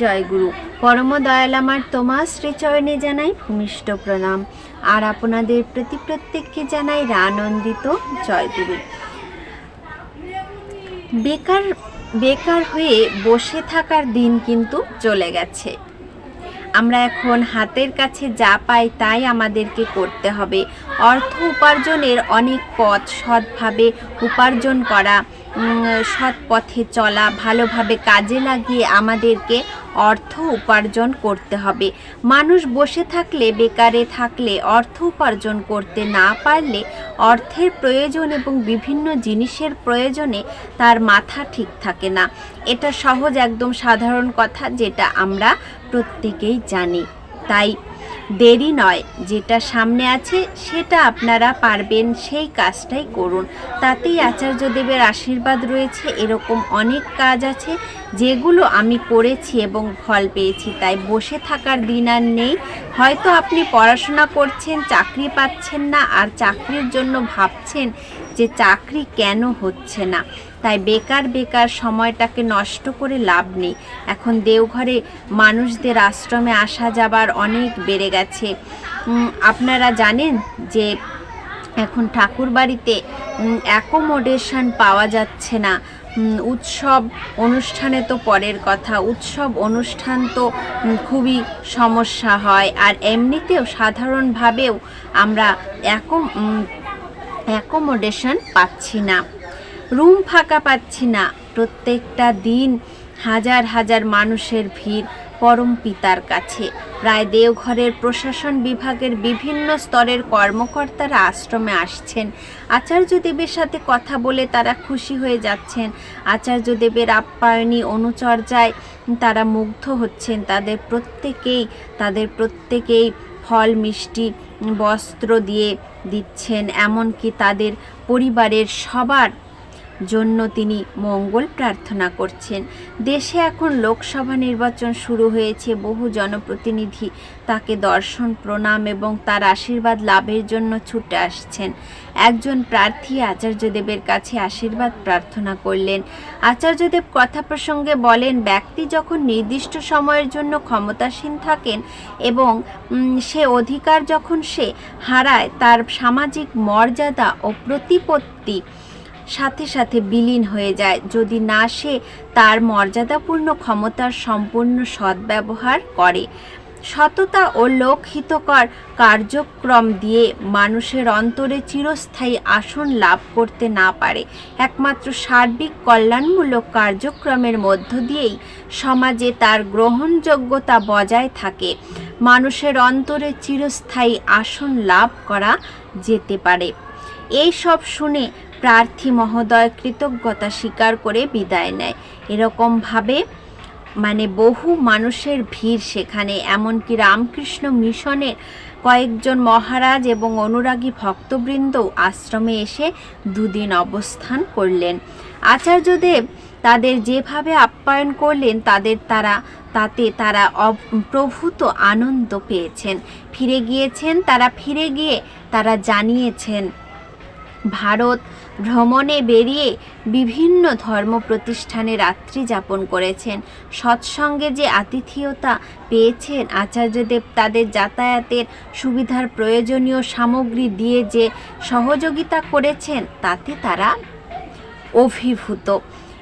জয় গুরু পরম দয়াল আমার তোমার শ্রীচরণে জানাই ভূমিষ্ঠ প্রণাম। আর আপনাদের প্রতি প্রত্যেককে জানাই রানন্দিত জয়গুরু। বেকার বেকার হয়ে বসে থাকার দিন কিন্তু চলে গেছে। আমরা এখন হাতের কাছে যা পাই তাই আমাদেরকে করতে হবে। অর্থ উপার্জনের অনেক পথ সৎভাবে উপার্জন করা সৎ পথে চলা, ভালোভাবে কাজে লাগিয়ে আমাদেরকে অর্থ উপার্জন করতে হবে। মানুষ বসে থাকলে, বেকারে থাকলে অর্থ উপার্জন করতে না পারলে অর্থের প্রয়োজন এবং বিভিন্ন জিনিসের প্রয়োজনে তার মাথা ঠিক থাকে না। এটা সহজ, একদম সাধারণ কথা যেটা আমরা প্রত্যেকেই জানি। তাই দেরি নয়, যেটা সামনে আছে সেটা আপনারা পারবেন, সেই কাজটাই করুন। তাতেই আচার্যদেবের আশীর্বাদ রয়েছে, এরকম অনেক কাজ আছে যেগুলো আমি করেছি এবং ফল পেয়েছি। তাই বসে থাকার দিন আর নেই। হয়তো আপনি পড়াশোনা করছেন, চাকরি পাচ্ছেন না, আর চাকরির জন্য ভাবছেন যে চাকরি কেন হচ্ছে না। তাই বেকার বেকার সময়টাকে নষ্ট করে লাভ নেই। এখন দেওঘরে মানুষদের আশ্রমে আসা যাবার অনেক বেড়ে গেছে। আপনারা জানেন যে এখন ঠাকুর বাড়িতে অ্যাকোমোডেশন পাওয়া যাচ্ছে না। উৎসব অনুষ্ঠানে তো পরের কথা। উৎসব অনুষ্ঠান তো খুবই সমস্যা হয়। আর এমনিতেও সাধারণভাবেও আমরা অ্যাকো অ্যাকোমোডেশন পাচ্ছি না। রুম ফাঁকা পাচ্ছি না। প্রত্যেকটা দিন হাজার হাজার মানুষের ভিড় পরম পিতার কাছে। প্রায় দেওঘরের প্রশাসন বিভাগের বিভিন্ন স্তরের কর্মকর্তারা আশ্রমে আসছেন। আচার্যদেবের সাথে কথা বলে তারা খুশি হয়ে যাচ্ছেন। আচার্যদেবের আপ্যায়নী অনুচর্যায় তারা মুগ্ধ হচ্ছেন। তাদের প্রত্যেকেই তাদের প্রত্যেকেই ফল, মিষ্টি, বস্ত্র দিয়ে দিচ্ছেন এমনকি তাদের পরিবারের সবার জন্য তিনি মঙ্গল প্রার্থনা করছেন। দেশে এখন লোকসভা নির্বাচন শুরু হয়েছে, বহু জনপ্রতিনিধি তাকে দর্শন, প্রণাম এবং তার আশীর্বাদ লাভের জন্য ছুটে আসছেন। একজন প্রার্থী আচার্যদেবের কাছে আশীর্বাদ প্রার্থনা করলেন। আচার্যদেব কথা প্রসঙ্গে বলেন, ব্যক্তি যখন নির্দিষ্ট সময়ের জন্য ক্ষমতাসীন থাকেন এবং সে অধিকার যখন সে হারায়, তার সামাজিক মর্যাদা ও প্রতিপত্তি সাথে সাথে বিলীন হয়ে যায়। যদি না সে তার মর্যাদাপূর্ণ ক্ষমতার সম্পূর্ণ সদ্ব্যবহার করে। সততা ও লোকহিতকর কার্যক্রম দিয়ে মানুষের অন্তরে চিরস্থায়ী আসন লাভ করতে না পারে। একমাত্র সার্বিক কল্যাণমূলক কার্যক্রমের মধ্য দিয়েই সমাজে তার গ্রহণযোগ্যতা বজায় থাকে। মানুষের অন্তরে চিরস্থায়ী আসন লাভ করা যেতে পারে। এই সব শুনে প্রার্থী মহোদয় কৃতজ্ঞতা স্বীকার করে বিদায় নেয়। এরকমভাবে মানে বহু মানুষের ভিড় সেখানে, এমনকি রামকৃষ্ণ মিশনের কয়েকজন মহারাজ এবং অনুরাগী ভক্তবৃন্দ আশ্রমে এসে দুদিন অবস্থান করলেন। আচার্যদেব তাদের যেভাবে আপ্যায়ন করলেন, তাদের তারা, তাতে তারা প্রভূত আনন্দ পেয়েছেন। ফিরে গিয়েছেন, তারা ফিরে গিয়ে তারা জানিয়েছেন, ভারত ভ্রমণে বেরিয়ে বিভিন্ন ধর্ম প্রতিষ্ঠানে রাত্রি যাপন করেছেন। সৎসঙ্গে যে আতিথেয়তা পেয়েছেন, আচার্যদেব তাদের যাতায়াতের সুবিধার প্রয়োজনীয় সামগ্রী দিয়ে যে সহযোগিতা করেছেন, তাতে তারা অভিভূত।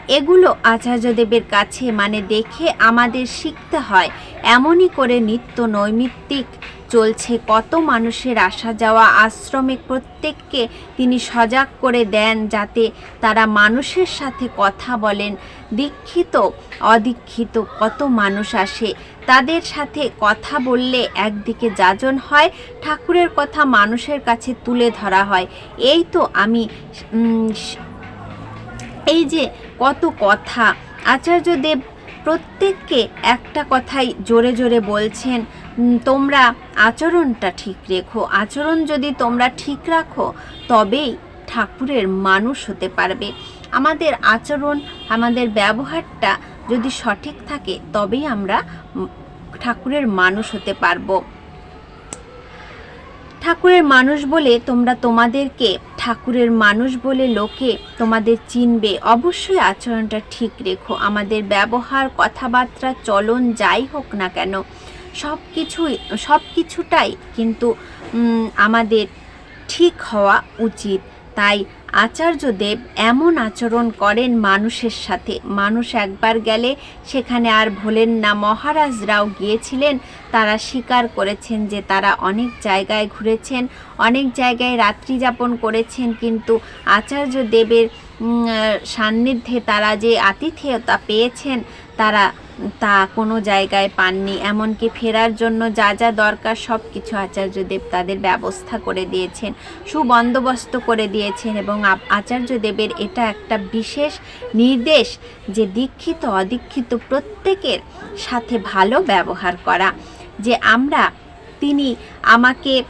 এগুলো আচার্যদেবের কাছে মানে দেখে আমাদের শিখতে হয়, এমনই করে নিত্য নৈমিত্তিক চলছে। কত মানুষের আসা যাওয়া আশ্রমে প্রত্যেককে তিনি সজাগ করে দেন যাতে তারা মানুষের সাথে কথা বলেন। দীক্ষিত, অদীক্ষিত কত মানুষ আসে। তাদের সাথে কথা বললে একদিকে যাজন হয়, ঠাকুরের কথা মানুষের কাছে তুলে ধরা হয়। এই তো আমি এই যে কত কথা। আচার্যদেব প্রত্যেককে একটা কথাই জোরে জোরে বলছেন তোমরা আচরণটা ঠিক রেখো। আচরণ যদি তোমরা ঠিক রাখো, তবেই ঠাকুরের মানুষ হতে পারবে। আমাদের আচরণ, আমাদের ব্যবহারটা যদি সঠিক থাকে, তবেই আমরা ঠাকুরের মানুষ হতে পারব। ঠাকুরের মানুষ বলে তোমরা তোমাদেরকে ঠাকুরের মানুষ বলে লোকে তোমাদের চিনবে। অবশ্যই আচরণটা ঠিক রেখো। আমাদের ব্যবহার, কথাবার্তা, চলন যাই হোক না কেন সব কিছুই সব কিছুটাই কিন্তু আমাদের ঠিক হওয়া উচিত। তাই আচার্যদেব এমন আচরণ করেন মানুষের সাথে। মানুষ একবার গেলে সেখানে আর ভোলেন না। মহারাজরাও গিয়েছিলেন, তারা স্বীকার করেছেন যে তারা অনেক জায়গায় ঘুরেছেন, অনেক জায়গায় রাত্রি যাপন করেছেন, কিন্তু আচার্য দেবের সান্নিধ্যে তারা যে আতিথেয়তা পেয়েছেন, তারা তা কোনো জায়গায় পাননি। এমনকি ফেরার জন্য যা যা দরকার সব কিছু আচার্যদেব তাদের ব্যবস্থা করে দিয়েছেন, সুবন্দোবস্ত করে দিয়েছেন এবং আচার্যদেবের এটা একটা বিশেষ নির্দেশ যে দীক্ষিত, অদীক্ষিত প্রত্যেকের সাথে ভালো ব্যবহার করা। যে আমরা, তিনি আমাকে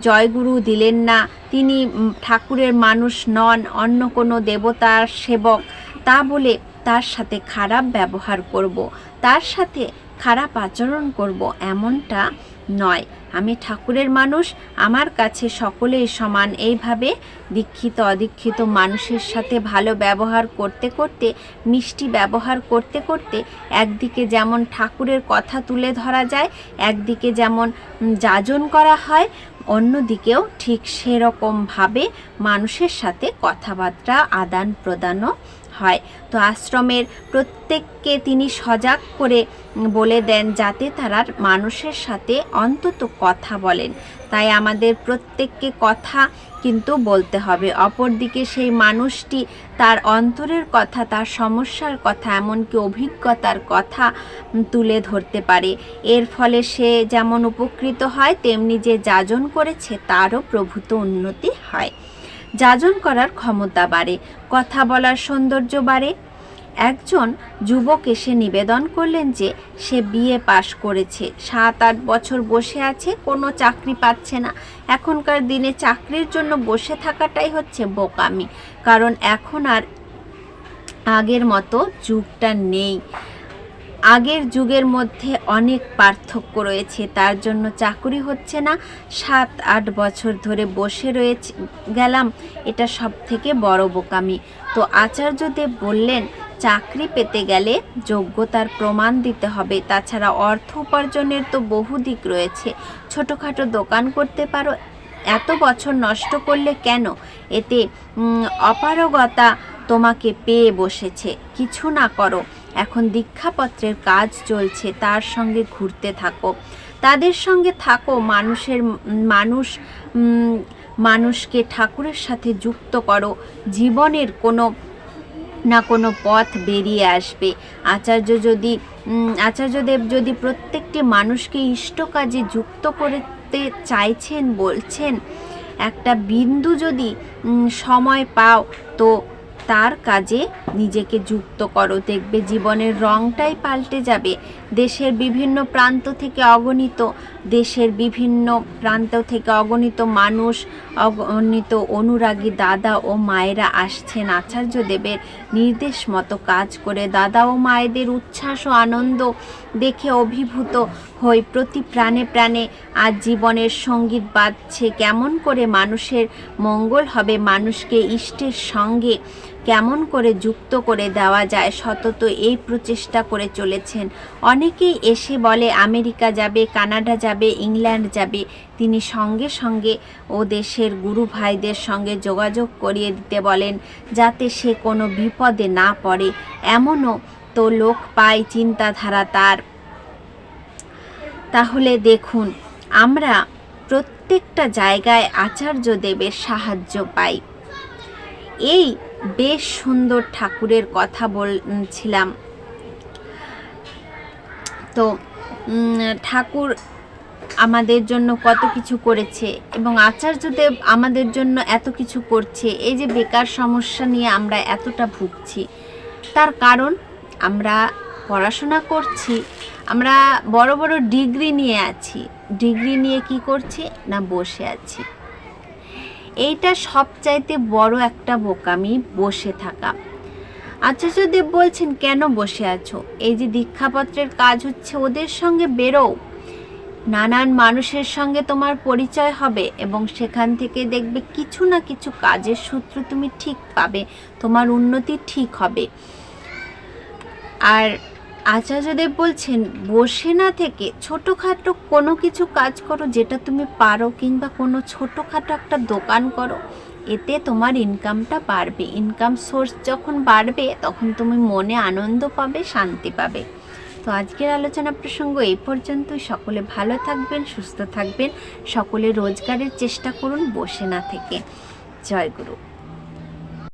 জয়গুরু দিলেন না, তিনি ঠাকুরের মানুষ নন, অন্য কোনো দেবতার সেবক, তা বলে তার সাথে খারাপ ব্যবহার করব, তার সাথে খারাপ আচরণ করব এমনটা নয়। আমি ঠাকুরের মানুষ, আমার কাছে সকলেই সমান। এইভাবে দীক্ষিত, অদীক্ষিত মানুষের সাথে ভালো ব্যবহার করতে করতে, মিষ্টি ব্যবহার করতে করতে একদিকে যেমন ঠাকুরের কথা তুলে ধরা যায়, একদিকে যেমন যাজন করা হয়, অন্যদিকেও ঠিক সেরকমভাবে মানুষের সাথে কথাবার্তা আদান প্রদানও হয়। তো আশ্রমের প্রত্যেককে তিনি সজাগ করে বলে দেন যাতে তারা মানুষের সাথে অন্তত কথা বলেন। তাই আমাদের প্রত্যেককে কথা কিন্তু বলতে হবে। অপরদিকে সেই মানুষটি তার অন্তরের কথা, তার সমস্যার কথা, এমনকি অভিজ্ঞতার কথা তুলে ধরতে পারে। এর ফলে সে যেমন উপকৃত হয়, তেমনি যে যাজন করেছে, তারও প্রভূত উন্নতি হয়। যাজন করার ক্ষমতা বাড়ে, কথা বলার সৌন্দর্য বাড়ে। একজন যুবক এসে নিবেদন করলেন যে, সে বিএ পাশ করেছে, সাত আট বছর বসে আছে, কোনো চাকরি পাচ্ছে না। এখনকার দিনে চাকরির জন্য বসে থাকাটাই হচ্ছে বোকামি, কারণ এখন আর আগের মতো যুগটা নেই। আগের যুগের মধ্যে অনেক পার্থক্য রয়েছে, তার জন্য চাকরি হচ্ছে না। সাত, আট বছর ধরে বসে রয়েছে, গেলাম, এটা সব থেকে বড় বোকামি। তো আচার্যদেব বললেন, চাকরি পেতে গেলে যোগ্যতার প্রমাণ দিতে হবে, তাছাড়া অর্থ উপার্জনের তো বহু দিক রয়েছে। ছোটোখাটো দোকান করতে পারো, এত বছর নষ্ট করলে কেন? এতে অপারগতা তোমাকে পেয়ে বসেছে, কিছু না করো। এখন দীক্ষাপত্রের কাজ চলছে, তার সঙ্গে ঘুরতে থাকো। তাদের সঙ্গে থাকো, মানুষের, মানুষ মানুষকে ঠাকুরের সাথে যুক্ত করো। জীবনের কোনো না কোনো পথ বেরিয়ে আসবে। আচার্য যদি আচার্যদেব যদি প্রত্যেকটি মানুষকে ইষ্ট কাজে যুক্ত করতে চাইছেন, বলছেন, একটা বিন্দু যদি সময় পাও, তো তার কাজে নিজেকে যুক্ত করো। দেখবে জীবনের রংটাই পাল্টে যাবে। দেশের বিভিন্ন প্রান্ত থেকে অগণিত, দেশের বিভিন্ন প্রান্ত থেকে অগণিত মানুষ, অগণিত অনুরাগী দাদা ও মায়েরা আসছেন আচার্যদেবের নির্দেশ মতো কাজ করে। দাদা ও মায়েদের উচ্ছ্বাস ও আনন্দ দেখে অভিভূত হই প্রতি প্রাণে প্রাণে। আজ জীবনের সংগীত বাজছে কেমন করে? মানুষের মঙ্গল হবে। মানুষকে ইষ্টের সঙ্গে কেমন করে যুক্ত করে দেওয়া যায় সতত এই প্রচেষ্টা করে চলেছেন। অনেকেই এসে বলে, আমেরিকা যাবে, কানাডা যাবে, ইংল্যান্ড যাবে। তিনি সঙ্গে সঙ্গে ও দেশের গুরু ভাইদের সঙ্গে যোগাযোগ করিয়ে দিতে বলেন, যাতে সে কোনো বিপদে না পড়ে। এমনও তো লোক পায় চিন্তাধারা তার। তাহলে দেখুন, আমরা প্রত্যেকটা জায়গায় আচার্য দেবের সাহায্য পাই। এই বেশ সুন্দর ঠাকুরের কথা বলছিলাম। তো ঠাকুর আমাদের জন্য কত কিছু করেছে এবং আচার্যদেব আমাদের জন্য এত কিছু করছে, এই যে বেকার সমস্যা নিয়ে আমরা এতটা ভুগছি, তার কারণ আমরা পড়াশোনা করছি, আমরা বড় বড় ডিগ্রি নিয়ে আছি। ডিগ্রি নিয়ে কি করছি না বসে আছি? এইটা সবচাইতে বড় একটা বোকামি, বসে থাকা। আচ্ছা আচার্যদেব বলছেন, কেন বসে আছো? এই যে দীক্ষাপত্রের কাজ হচ্ছে, ওদের সঙ্গে বেরো নানান মানুষের সঙ্গে তোমার পরিচয় হবে এবং সেখান থেকে দেখবে কিছু না কিছু কাজের সূত্র তুমি ঠিক পাবে, তোমার উন্নতি ঠিক হবে। আর আচার্যদেব বলছেন, বসে না থেকে ছোটোখাটো কোনো কিছু কাজ করো যেটা তুমি পারো কিংবা কোনো ছোটোখাটো একটা দোকান করো। এতে তোমার ইনকামটা বাড়বে। ইনকাম সোর্স যখন বাড়বে, তখন তুমি মনে আনন্দ পাবে, শান্তি পাবে। তো আজকের আলোচনা প্রসঙ্গ এই পর্যন্তই। সকলে ভালো থাকবেন, সুস্থ থাকবেন। সকলে রোজগারের চেষ্টা করুন, বসে না থেকে। জয় গুরু।